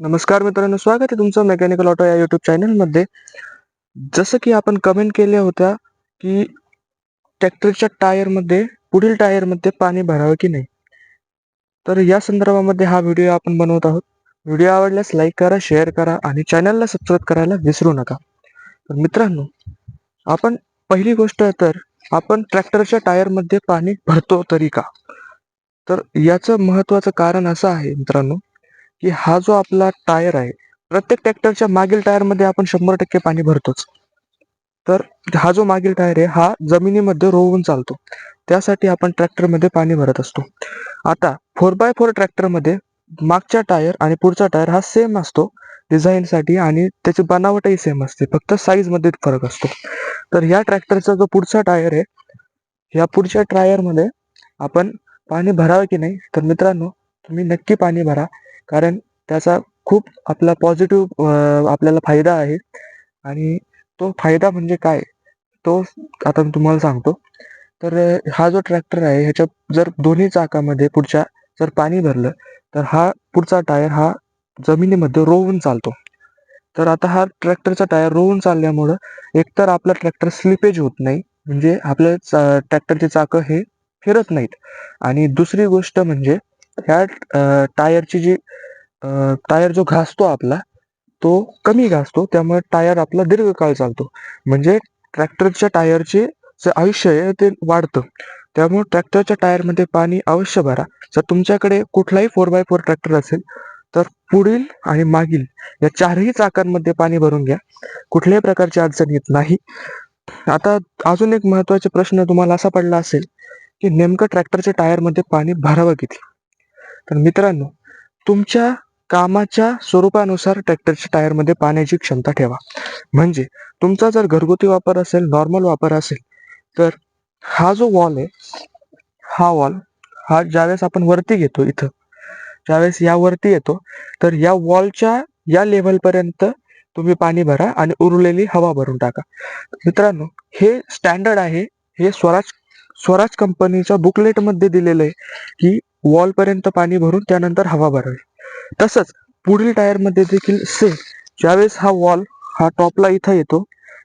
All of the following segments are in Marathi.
नमस्कार मित्रांनो स्वागत आहे तुमचं मेकॅनिकल ऑटो या युट्यूब चॅनलमध्ये जसं की आपण कमेंट केल्या होत्या की ट्रॅक्टरच्या टायरमध्ये पुढील टायरमध्ये पाणी भरावं की नाही? तर या संदर्भामध्ये हा व्हिडिओ आपण बनवत आहोत. व्हिडिओ आवडल्यास लाईक करा शेअर करा आणि चॅनलला सबस्क्राईब करायला विसरू नका. तर मित्रांनो आपण पहिली गोष्ट तर आपण ट्रॅक्टरच्या टायरमध्ये पाणी भरतो तरी का? तर याचं महत्त्वाचं कारण असं आहे मित्रांनो की हा जो आपला टायर आहे प्रत्येक ट्रॅक्टरच्या मागील टायरमध्ये आपण शंभर टक्के पाणी भरतोच. तर हा जो मागील टायर आहे हा जमिनीमध्ये रोवून चालतो. त्यासाठी आपण ट्रॅक्टरमध्ये पाणी भरत असतो. आता फोर बाय फोर ट्रॅक्टरमध्ये मागचा टायर आणि पुढचा टायर हा सेम असतो डिझाईनसाठी आणि त्याची बनावटही सेम असते फक्त साईजमध्ये फरक असतो. तर ह्या ट्रॅक्टरचा जो पुढचा टायर आहे ह्या पुढच्या टायरमध्ये आपण पाणी भरावं की नाही तर मित्रांनो तुम्ही नक्की पाणी भरा. कारण त्याचा खूप आपला पॉझिटिव्ह आपल्याला फायदा आहे. आणि तो फायदा म्हणजे काय? तो आता मी तुम्हाला सांगतो. तर हा जो ट्रॅक्टर आहे ह्याच्या जर दोन्ही चाकामध्ये पुढच्या जर पाणी भरलं तर हा पुढचा टायर हा जमिनीमध्ये रोवून चालतो. तर आता हा ट्रॅक्टरचा टायर रोवून चालल्यामुळं एकतर आपला ट्रॅक्टर स्लिपेज होत नाही म्हणजे आपल्या चा ट्रॅक्टरचे चाकं हे फिरत नाहीत. आणि दुसरी गोष्ट म्हणजे ह्या टायरची जी टायर जो घासतो आपला तो कमी घासतो. त्यामुळे टायर आपला दीर्घकाळ चालतो. म्हणजे ट्रॅक्टरच्या टायरचे जे आयुष्य आहे ते वाढतं. त्यामुळे ट्रॅक्टरच्या टायरमध्ये पाणी अवश्य भरा. जर तुमच्याकडे कुठलाही फोर बाय फोर ट्रॅक्टर असेल तर पुढील आणि मागील या चारही चाकांमध्ये पाणी भरून घ्या. कुठल्याही प्रकारची अडचण येत नाही. आता अजून एक महत्त्वाचा प्रश्न तुम्हाला असा पडला असेल की नेमकं ट्रॅक्टरच्या टायरमध्ये पाणी भरावं किती? तर मित्रांनो तुमच्या कामाच्या स्वरूपानुसार ट्रॅक्टरच्या टायरमध्ये पाण्याची क्षमता ठेवा. म्हणजे तुमचा जर घरगुती वापर असेल नॉर्मल वापर असेल तर हा जो वॉल आहे हा वॉल हा ज्यावेळेस आपण वरती घेतो इथं ज्यावेळेस यावरती येतो तर या वॉलच्या या लेवलपर्यंत तुम्ही पाणी भरा आणि उरलेली हवा भरून टाका. मित्रांनो हे स्टँडर्ड आहे हे स्वराज स्वराज कंपनीच्या बुकलेटमध्ये दिलेलं आहे की वॉलपर्यंत पाणी भरून त्यानंतर हवा भरावी. तसंच पुढील टायरमध्ये देखील सेम ज्यावेळेस हा वॉल हा टॉपला इथं येतो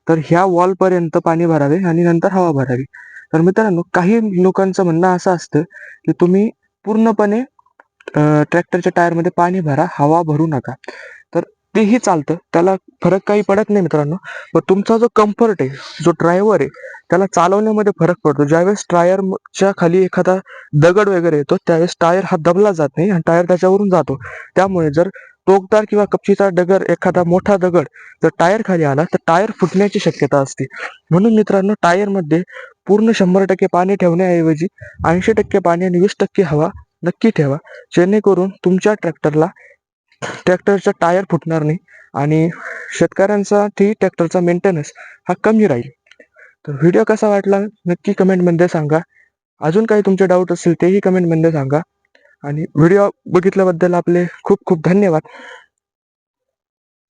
तर ह्या वॉलपर्यंत पाणी भरावे आणि नंतर हवा भरावी. तर मित्रांनो काही लोकांचं म्हणणं असं असतं की तुम्ही पूर्णपणे ट्रॅक्टरच्या टायरमध्ये पाणी भरा हवा भरू नका. तेही चालतं. त्याला फरक काही पडत नाही मित्रांनो. पण तुमचा जो कम्फर्ट आहे जो ड्रायव्हर आहे त्याला चालवण्यामध्ये फरक पडतो. ज्यावेळेस टायरच्या खाली एखादा दगड वगैरे येतो त्यावेळेस टायर हा दबला जात नाही आणि टायर त्याच्यावरून जातो. त्यामुळे जर टोकदार किंवा कपचीचा दगड एखादा मोठा दगड जर टायर खाली आला तर टायर फुटण्याची शक्यता असते. म्हणून मित्रांनो टायरमध्ये पूर्ण शंभर टक्के पाणी ठेवण्याऐवजी ऐंशी टक्के पाणी आणि वीस टक्के हवा नक्की ठेवा. जेणेकरून तुमच्या ट्रॅक्टरला ट्रॅक्टरचा टायर फुटणार नाही आणि शेतकऱ्यांसाठी ट्रॅक्टरचा मेंटेनन्स हा कमी राहील. तर व्हिडिओ कसा वाटला नक्की कमेंटमध्ये सांगा. अजून काही तुमचे डाऊट असतील तेही कमेंटमध्ये सांगा. आणि व्हिडिओ बघितल्याबद्दल आपले खूप खूप धन्यवाद.